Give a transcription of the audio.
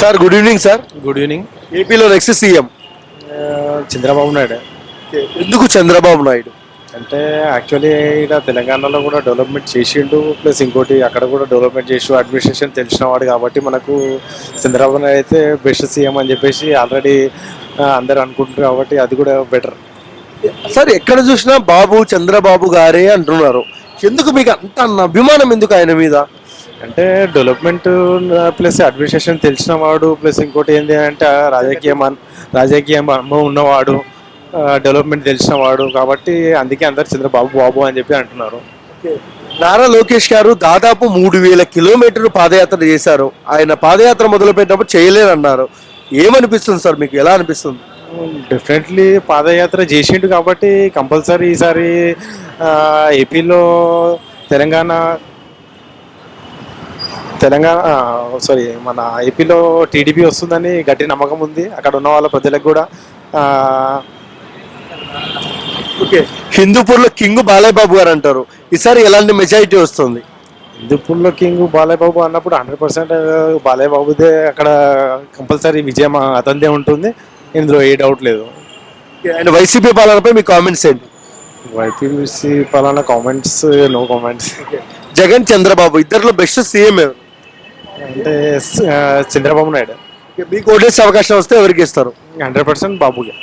Sir good evening sir good evening ఏపీలో next CM Chandrababu Naidu. ఎందుకు చంద్రబాబు నాయుడు? అంటే యాక్చువల్లీ ఇక్కడ తెలంగాణలో కూడా డెవలప్మెంట్ చేసిండు ప్లస్ ఇంకోటి అక్కడ కూడా డెవలప్మెంట్ చేసి అడ్మినిస్ట్రేషన్ తెలిసిన వాడు కాబట్టి మనకు చంద్రబాబు నాయుడు అయితే బెస్ట్ సీఎం అని చెప్పేసి ఆల్రెడీ అందరు అనుకుంటున్నారు కాబట్టి అది కూడా బెటర్ సార్ ఎక్కడ చూసినా బాబు చంద్రబాబు గారే అంటున్నారు. ఎందుకు మీకు అంత అన్న అభిమానం ఎందుకు ఆయన మీద? అంటే డెవలప్మెంట్ ప్లస్ అడ్మినిస్ట్రేషన్ తెలిసిన వాడు ప్లస్ ఇంకోటి ఏంటి అంటే రాజకీయం రాజకీయం అనుభవం ఉన్నవాడు డెవలప్మెంట్ తెలిసిన వాడు కాబట్టి అందుకే అందరు చంద్రబాబు బాబు అని చెప్పి అంటున్నారు. నారా లోకేష్ గారు దాదాపు మూడు వేల కిలోమీటర్లు పాదయాత్ర చేశారు. ఆయన పాదయాత్ర మొదలు పెట్టినప్పుడు చేయలేరన్నారు ఏమనిపిస్తుంది సార్ మీకు? ఎలా అనిపిస్తుంది? డెఫినెట్లీ పాదయాత్ర చేసిండు కాబట్టి కంపల్సరీ ఈసారి ఏపీలో తెలంగాణ తెలంగాణ సారీ మన ఏపీలో టీడీపీ వస్తుందని గట్టి నమ్మకం ఉంది. అక్కడ ఉన్న వాళ్ళ ప్రజలకు కూడా ఓకే. హిందూపూర్లో కింగ్ బాలయ్య బాబు గారు అంటారు. ఈసారి ఎలాంటి మెజారిటీ వస్తుంది? హిందూపూర్లో కింగ్ బాలయ్య బాబు అన్నప్పుడు హండ్రెడ్ పర్సెంట్ బాలయ్య బాబుదే అక్కడ కంపల్సరీ విజయం అతనిదే ఉంటుంది. ఇందులో ఏ డౌట్ లేదు. ఆయన వైసీపీ పాలనపై మీ కామెంట్స్ ఏంటి? వైపీసీ పలానా comments no comments. Jagan Chandrababu ఇద్దరిలో బెస్ట్ సీఎం ఎవరు? అంటే చంద్రబాబు నాయుడు. మీకు ఓటేసే అవకాశం వస్తే ఎవరికి ఇస్తారు? Hundred percent బాబుగా